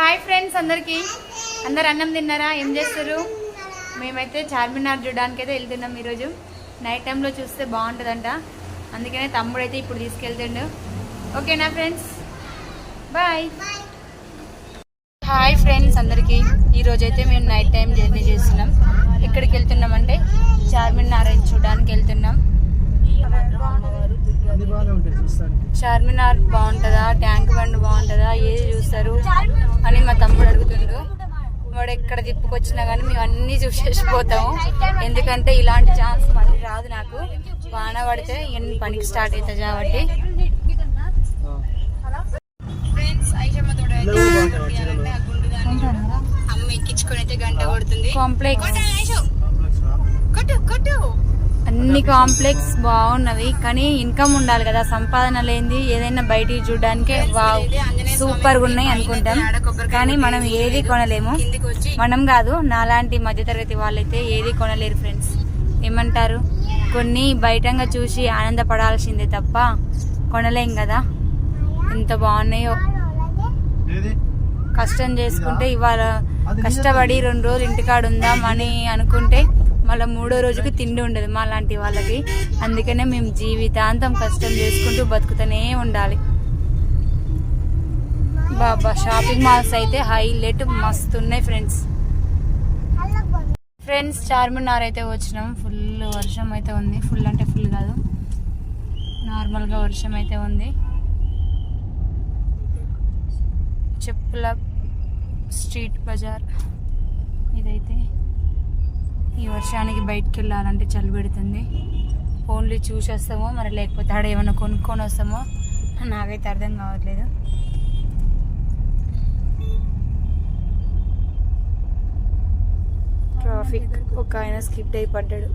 Hi friends అందరికి. అందరు అన్నం తిన్నారా? ఏం చేస్తారు మేమైతే చార్మినార్ చూడడానికి అయితే వెళ్తున్నాం ఈరోజు. నైట్ టైంలో చూస్తే బాగుంటుందంట. అందుకనే తమ్ముడు అయితే ఇప్పుడు తీసుకెళ్తుండు. ఓకేనా ఫ్రెండ్స్? బాయ్ హాయ్ ఫ్రెండ్స్ అందరికీ. ఈరోజు అయితే మేము నైట్ టైం జర్నీ చేస్తున్నాం. ఎక్కడికి వెళ్తున్నామంటే చార్మినార్ అయితే చూడడానికి వెళ్తున్నాం. చార్మినార్ బాగుంటుందా? ట్యాంక్ బండ్ బాగుంటుందా? ఏది చూస్తారు? అని మా తమ్ముడు అడుగుతుండు. వాడు ఎక్కడ తిప్పుకొచ్చినా కానీ మేము అన్నీ చూసేసిపోతాము. ఎందుకంటే ఇలాంటి ఛాన్స్ మళ్ళీ రాదు నాకు. వాన పడితే ఇవన్నీ పనికి స్టార్ట్ అవుతుంది కాబట్టి. అమ్మ ఎక్కించుకొని అయితే గంట కొడుతుంది. కాంప్లెక్స్. అన్ని కాంప్లెక్స్ బాగున్నవి కానీ ఇన్కమ్ ఉండాలి కదా సంపాదన లేనిది ఏదైనా బయటికి చూడడానికి వావ్ సూపర్గా ఉన్నాయి అనుకుంటాం. కానీ మనం ఏది కొనలేము. మనం కాదు నాలాంటి మధ్యతరగతి వాళ్ళైతే ఏది కొనలేరు ఫ్రెండ్స్ ఏమంటారు? కొన్ని బయటంగా చూసి ఆనందపడాల్సిందే తప్ప కొనలేం కదా. ఎంత బాగున్నాయో. కష్టం చేసుకుంటే ఇవాళ కష్టపడి రెండు రోజులు ఇంటికాడ ఉందాం అని అనుకుంటే మళ్ళీ మూడో రోజుకి తిండి ఉండదు మా లాంటి వాళ్ళకి. అందుకనే మేము జీవితాంతం కష్టం చేసుకుంటూ బతుకుతూనే ఉండాలి. బాబా షాపింగ్ మాల్స్ అయితే హైలైట్ మస్తు ఉన్నాయి ఫ్రెండ్స్. ఫ్రెండ్స్ చార్మినార్ అయితే వచ్చినాం. ఫుల్ వర్షం అయితే ఉంది. ఫుల్ అంటే ఫుల్ కాదు. నార్మల్గా వర్షం అయితే ఉంది. చెప్పుల స్ట్రీట్ బజార్ ఇదైతే. ఈ వర్షానికి బయటికి వెళ్ళాలంటే చలి పెడుతుంది. ఓన్లీ చూసి వస్తామో మరి లేకపోతే ఆడ ఏమైనా కొనుక్కొని వస్తామో నాకైతే అర్థం కావట్లేదు. ట్రాఫిక్ ఒక ఆయన స్కిప్ అయి పడ్డాడు.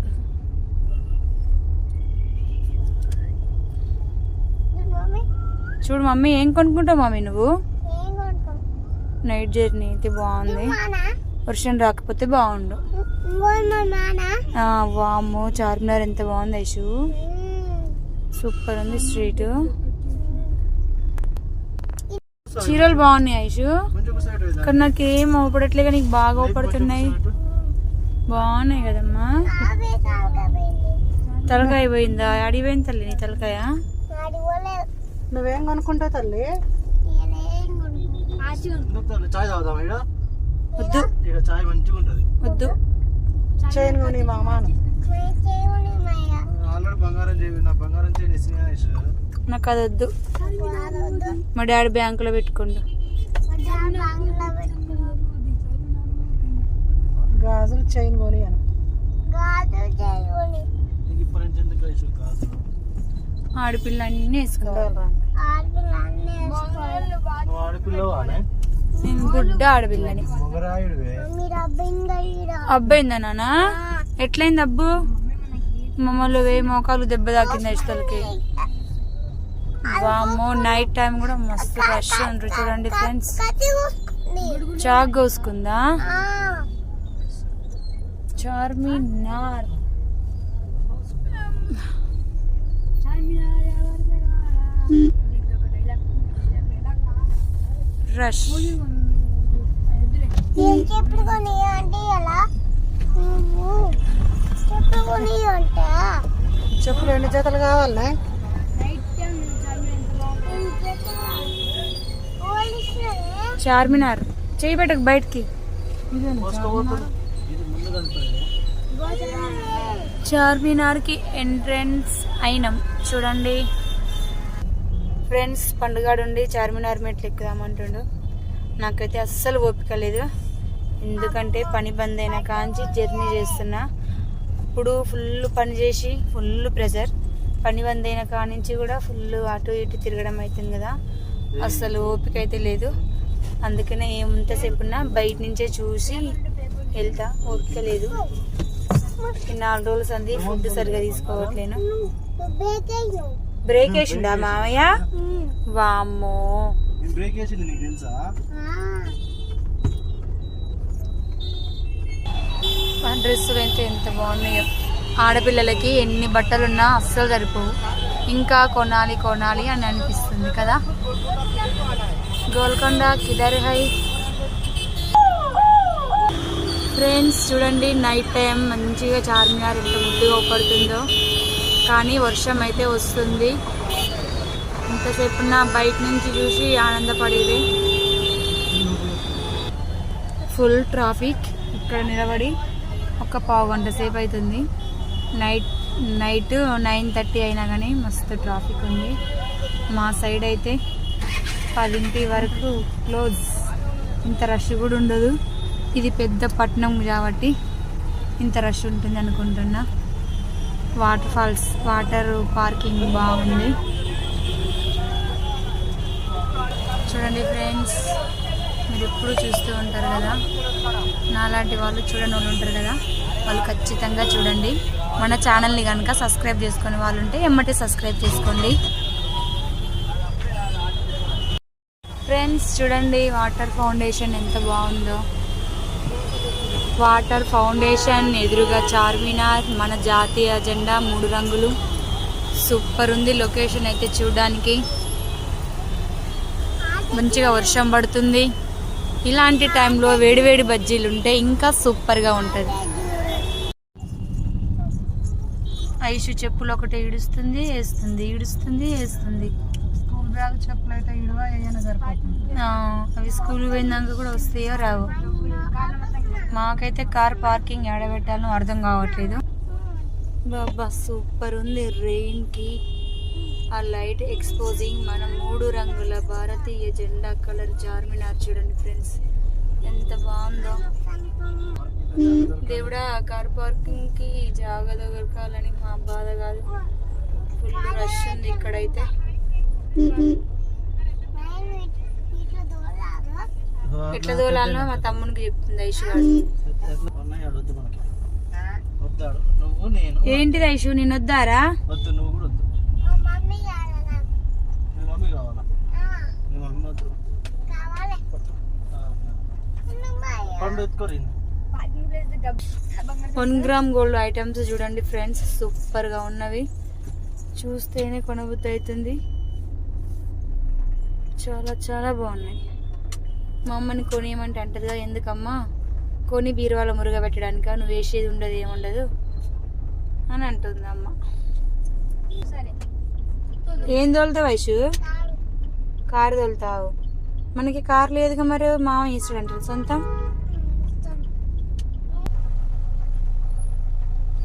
చూడు మమ్మీ ఏం కొనుక్కుంటావు మమ్మీ నువ్వు? నైట్ జర్నీ అయితే బాగుంది. వర్షం రాకపోతే బాగుండు. ఆ, వామ్మో చార్మినార్ ఎంత బాగుంది ఐషు. సూపర్ ఉంది స్ట్రీట్. చీరలు బాగున్నాయి ఐషు? కానీ నాకు ఏం అవపడట్లేగా నీకు బాగా అవపడుతున్నాయి. బాగున్నాయి కదమ్మా. తలకాయ పోయిందా? అడిగిపోయింది తల్లి నీ తలకాయ? నువ్వేం కొనుక్కుంటావు తల్లి? చాయ్ వద్దు. చాయ్ మంచిగా ఉంటది. వద్దు. చైన్ కొని మా మాను ఆల్రెడీ బంగారం చేయి నా బంగారం చేయి ఇస్తున్నా నాకు అది వద్దు. మా డాడీ బ్యాంకులో పెట్టుకోండు. గాజులు చైన్ కొని అని. ఆడపిల్ల అన్నీ వేసుకోవాలి. నువ్వు ఆడపిల్లవానే? నేను బుడ్డ ఆడపిల్లని. అబ్బాయిందా నాన్న ఎట్లయింది అబ్బు? మమ్మల్ని వే మోకాలు దెబ్బ తాకింది ఇష్టలకి. వామ్మో నైట్ టైం కూడా మస్తు రష్ ఉంటారు చూడండి ఫ్రెండ్స్ చాక్ కోసుకుందా? చార్మినార్. రష్ అంటే ఎలా? నువ్వు అంటే? చెప్పులు ఎన్ని జతలు కావాలనే చార్మినార్. చేయి పెట్టకు బయటికి. మోసుకోబోతుంది ఇది ముందు కనిపోయింది చార్మినార్కి ఎంట్రన్స్ అయినాం. చూడండి. ఫ్రెండ్స్ పండుగాడుండి చార్మినార్ మెట్లు ఎక్కుదామంటుండు. నాకైతే అస్సలు ఓపిక లేదు. ఎందుకంటే పని బంద్ అయిన కాంచి జర్నీ చేస్తున్నా. ఇప్పుడు ఫుల్ పని చేసి ఫుల్ ప్రెజర్. పని బంద్ అయిన కానించి కూడా ఫుల్ అటు ఇటు తిరగడం అవుతుంది కదా. అస్సలు ఓపిక అయితే లేదు. అందుకనే ఏమంతసేపు ఉన్నా బయట నుంచే చూసి వెళ్తా. ఓపిక లేదు. నాలుగు రోజులు సంది ఫుడ్ సరిగా తీసుకోవట్లేను. బ్రేక్ వేసిండా మామయ్య వామ్మో. బ్రేక్ వేసింది నీకు తెలుసా? డ్రెస్సులు అయితే ఎంత బాగున్నాయో. ఆడపిల్లలకి ఎన్ని బట్టలున్నా అస్సలు సరిపోవు. ఇంకా కొనాలి కొనాలి అని అనిపిస్తుంది కదా. గోల్కొండ కిదర్ హై. ఫ్రెండ్స్ చూడండి నైట్ టైం మంచిగా చార్మినార్ ఎంత ముద్దుగా పడుతుందో కానీ వర్షం అయితే వస్తుంది. ఇంతసేపు నా బయట నుంచి చూసి ఆనందపడేది. ఫుల్ ట్రాఫిక్ ఇక్కడ నిలబడి ఒక పావు గంట సేపు అవుతుంది నైట్ నైట్ నైన్ థర్టీ అయినా కానీ మస్తు ట్రాఫిక్ ఉంది. మా సైడ్ అయితే పదింటి వరకు క్లోజ్. ఇంత రష్ కూడా ఉండదు. ఇది పెద్ద పట్టణం కాబట్టి ఇంత రష్ ఉంటుంది అనుకుంటున్నా. వాటర్ ఫాల్స్ వాటర్ పార్కింగ్ బాగుంది. చూడండి ఫ్రెండ్స్ మీరు ఎప్పుడు చూస్తూ ఉంటారు కదా? నాలాంటి వాళ్ళు చూడని వాళ్ళు ఉంటారు కదా? వాళ్ళు ఖచ్చితంగా చూడండి. మన ఛానల్ని కనుక సబ్స్క్రైబ్ చేసుకునే వాళ్ళు ఉంటే ఎమ్మటే సబ్స్క్రైబ్ చేసుకోండి. ఫ్రెండ్స్ చూడండి వాటర్ ఫౌండేషన్ ఎంత బాగుందో. వాటర్ ఫౌండేషన్ ఎదురుగా చార్మినార్ మన జాతీయ జెండా మూడు రంగులు. సూపర్ ఉంది లొకేషన్ అయితే చూడడానికి. మంచిగా వర్షం పడుతుంది. ఇలాంటి టైంలో వేడివేడి బజ్జీలు ఉంటే ఇంకా సూపర్గా ఉంటుంది. ఐషు చెప్పులు ఒకటి ఈడుస్తుంది వేస్తుంది ఈడుస్తుంది వేస్తుంది స్కూల్ బ్యాగ్ చెప్పులు అయితే అవి స్కూల్ పోయినాక కూడా వస్తాయో రావు. మాకైతే కార్ పార్కింగ్ ఎడబెట్టాలో అర్థం కావట్లేదు. బాబా సూపర్ ఉంది రెయిన్కి. ఆ లైట్ ఎక్స్పోజింగ్ మన మూడు రంగుల భారతీయ జెండా కలర్ చార్మినార్ చూడండి ఫ్రెండ్స్ ఎంత బాగుందో. దేవుడా కార్ పార్కింగ్కి జాగా దొరకాలని మా బాధ కాదు. ఫుల్ రష్ ఉంది ఇక్కడైతే. ఎట్లా దోలాలో మా తమ్మునికి చెప్తుంది ఐషు ఏంటిది ఐషు నేను వద్దారా? వద్దు నువ్వు కూడా వద్దు. మమ్మీ కావాలా? మమ్మీ వద్దు. వన్ గ్రామ్ గోల్డ్ ఐటమ్స్ చూడండి ఫ్రెండ్స్ సూపర్గా ఉన్నవి. చూస్తేనే కొనబుద్ధి అవుతుంది. చాలా చాలా బాగున్నాయి. మా అమ్మని కొనియమంటే అంటదిగా ఎందుకమ్మా? కొని బీరువాల మురుగబెట్టడానిక? నువ్వు వేసేది ఉండదు ఏముండదు? అని అంటుంది అమ్మ. ఏం తోలుతావు వైసు కారు తోలుతావు. మనకి కారు లేదుగా మరి? మామ ఇస్తాడు అంటారు సొంతం?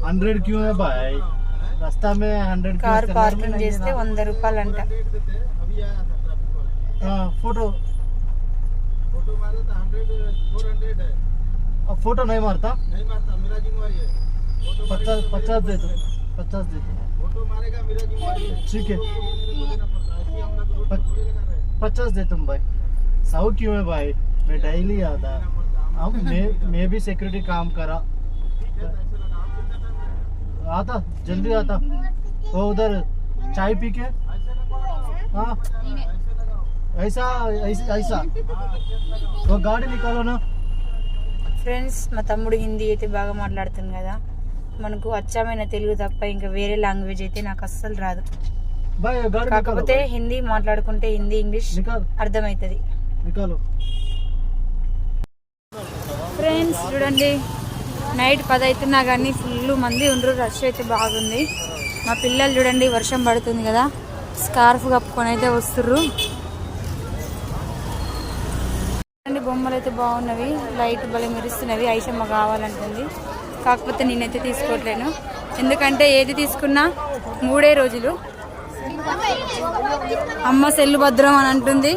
Hundred bye? Hundred car parking చేస్తే వంద రూపాయలు అంట ఫోటో. फ़ोटो अब फ़ोटो नहीं मारता? नहीं मारता मेरा जिम्मेवारी है। पचास पचास दे दो पचास दे दो। फ़ोटो मारेगा मेरा जिम्मेवारी है। ठीक है। पचास दे तुम भाई। साहु क्यों है भाई? मैं डेली आता। अब मैं मैं भी सिक्योरिटी काम करा। आता जल्दी आता। वो उधर चाय पी के? हाँ। ऐसा ऐसा ऐसा वो गाड़ी निकालो ना ఫ్రెండ్స్ మా తమ్ముడు హిందీ అయితే బాగా మాట్లాడుతుంది కదా మనకు అచ్చమైన తెలుగు తప్ప ఇంకా వేరే లాంగ్వేజ్ అయితే నాకు అస్సలు రాదు भाई गाड़ी निकालो కాకపోతే హిందీ మాట్లాడుకుంటే హిందీ ఇంగ్లీష్ निकाल అర్థమవుతుంది निकालो ఫ్రెండ్స్ చూడండి నైట్ పది అవుతున్నా కానీ ఫుల్ మంది ఉండరు రష్ అయితే బాగుంది మా పిల్లలు చూడండి వర్షం పడుతుంది కదా స్కార్ఫ్ కప్పుకొని అయితే వస్తుర్రు అయితే బాగున్నవి లైట్ భలే మెరుస్తున్నవి ఐషమ్మ కావాలంటుంది. కాకపోతే నేనైతే తీసుకోవట్లేను. ఎందుకంటే ఏది తీసుకున్నా మూడే రోజులు. అమ్మ సెల్లు భద్రం అని అంటుంది.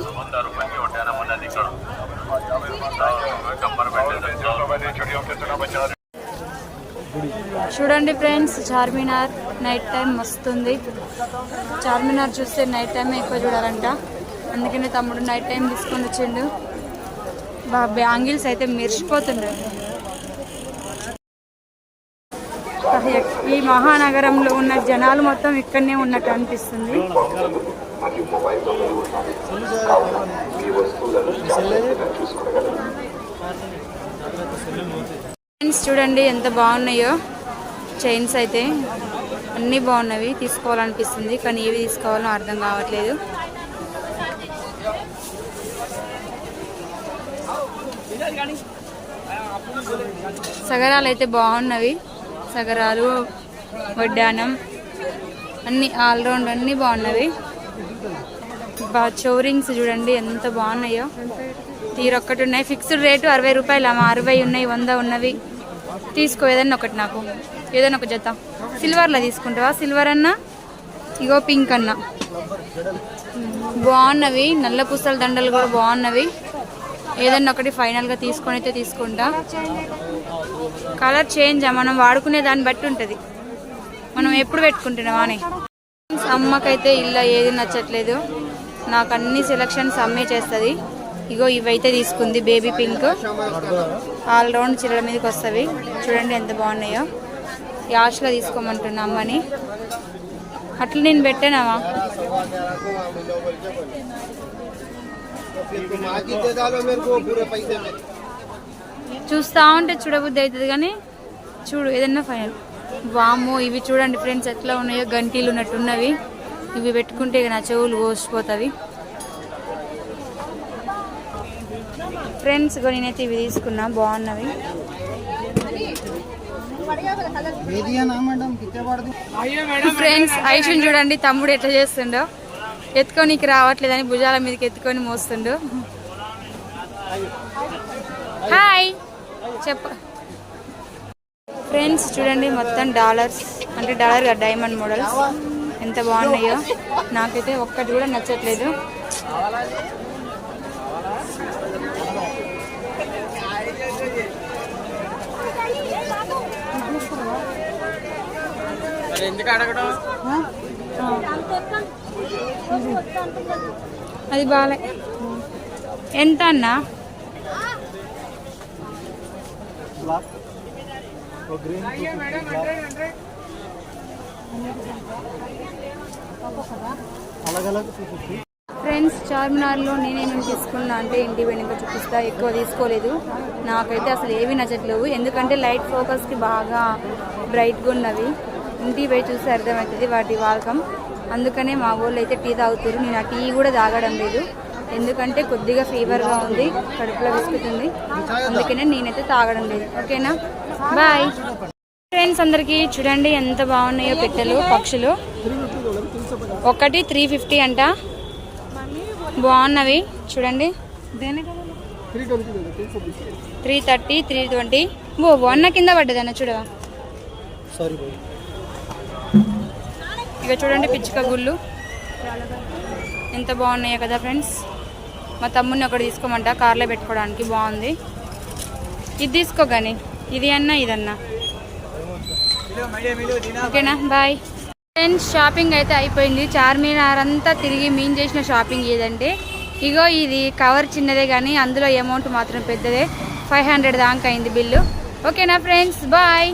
చూడండి ఫ్రెండ్స్ చార్మినార్ నైట్ టైం వస్తుంది చార్మినార్ చూస్తే నైట్ టైమే ఎక్కువ చూడాలంట. అందుకనే తమ్ముడు నైట్ టైం తీసుకొని వచ్చిండు. బా బ్యాంగిల్స్ అయితే మెరిసిపోతున్నాయి. ఈ మహానగరంలో ఉన్న జనాలు మొత్తం ఇక్కడనే ఉన్నట్టు అనిపిస్తుంది. చైన్స్ చూడండి ఎంత బాగున్నాయో. చైన్స్ అయితే అన్నీ బాగున్నవి తీసుకోవాలనిపిస్తుంది కానీ ఏవి తీసుకోవాలో అర్థం కావట్లేదు. సగరాలు అయితే బాగున్నవి. సగరాలు వడ్డానం అన్ని ఆల్రౌండ్ అన్నీ బాగున్నవి. బా చౌరింగ్స్ చూడండి ఎంత బాగున్నాయో. తీరొక్కటి ఉన్నాయి. ఫిక్స్డ్ రేటు అరవై రూపాయలు అమ్మ అరవై ఉన్నాయి వంద ఉన్నవి. తీసుకో ఏదన్నా ఒకటి నాకు. ఏదైనా ఒక జత. సిల్వర్లో తీసుకుంటావా? సిల్వర్ అన్నా? ఇగో పింక్ అన్నా. బాగున్నవి. నల్ల పూసల దండలు కూడా బాగున్నవి. ఏదన్నా ఒకటి ఫైనల్గా తీసుకొని అయితే తీసుకుంటా. కలర్ చేంజ్ మనం వాడుకునే దాన్ని బట్టి ఉంటుంది. మనం ఎప్పుడు పెట్టుకుంటున్నామా అని. అమ్మకైతే ఇలా ఏది నచ్చట్లేదు. నాకు అన్ని సెలక్షన్స్ అమ్మే చేస్తుంది. ఇగో ఇవైతే తీసుకుంది బేబీ పింక్ ఆల్ రౌండ్ చీరల మీదకి వస్తుంది చూడండి ఎంత బాగున్నాయో. యాష్లో తీసుకోమంటున్నా అమ్మని. అట్లా నేను పెట్టానావా చూస్తా ఉంటే చూడబుద్ధి అవుతుంది కానీ చూడు ఏదన్నా ఫైనల్. వాము ఇవి చూడండి ఫ్రెండ్స్ ఎట్లా ఉన్నాయో గంటీలు ఉన్నట్టున్నవి ఇవి పెట్టుకుంటే నా చెవులు కోసిపోతావి. ఫ్రెండ్స్ నేనైతే ఇవి తీసుకున్నా బాగున్నవి. ఫ్రెండ్స్ ఐషుని చూడండి తమ్ముడు ఎట్లా చేస్తుండో. ఎత్తుకోనికి రావట్లేదని భుజాల మీదకి ఎత్తుకొని మోస్తుండు. హాయ్ చెప్ప. ఫ్రెండ్స్ చూడండి మొత్తం డాలర్స్ అంటే డాలర్ కాదు, డైమండ్ మోడల్స్ ఎంత బాగున్నాయో. నాకైతే ఒక్కటి కూడా నచ్చట్లేదు. అది బాలే. ఎంత అన్నా? ఫ్రెండ్స్ చార్మినార్లో నేనేమేమి తీసుకున్నా అంటే ఇంటి వెనుక చూపిస్తా ఎక్కువ తీసుకోలేదు. నాకైతే అసలు ఏవి నచ్చట్లేవు. ఎందుకంటే లైట్ ఫోకస్కి బాగా బ్రైట్గా ఉన్నవి. ఇంటి పోయి చూస్తే అర్థమవుతుంది వాటి వాల్కమ్ అందుకనే మా ఊళ్ళో అయితే టీ తాగుతారు నేను ఆ టీ కూడా తాగడం లేదు. ఎందుకంటే కొద్దిగా ఫీవర్గా ఉంది కడుపులో విసుకుతుంది. అందుకనే నేనైతే తాగడం లేదు. ఓకేనా? బాయ్. ఫ్రెండ్స్ అందరికీ చూడండి ఎంత బాగున్నాయో పెట్టెలు పక్షులు. ఒకటి త్రీ ఫిఫ్టీ అంట. బాగున్నవి. చూడండి. త్రీ థర్టీ త్రీ ట్వంటీ ఓ అన్న కింద పడ్డదన్న చూడవా సారీ ఇక చూడండి పిచ్చుక గుళ్ళు. ఎంత బాగున్నాయో కదా ఫ్రెండ్స్. మా తమ్ముడిని ఒకటి తీసుకోమంట కార్లో పెట్టుకోవడానికి బాగుంది. ఇది తీసుకో కానీ ఇది అన్నా ఇదన్నా ఓకేనా? బాయ్. ఫ్రెండ్స్ షాపింగ్ అయితే అయిపోయింది. చార్మినార్ అంతా తిరిగి మేము చేసిన షాపింగ్ ఏదంటే ఇగో ఇది కవర్ చిన్నదే కానీ అందులో అమౌంట్ మాత్రం పెద్దదే. ఫైవ్ హండ్రెడ్ దాకా అయింది బిల్లు. ఓకేనా ఫ్రెండ్స్? బాయ్.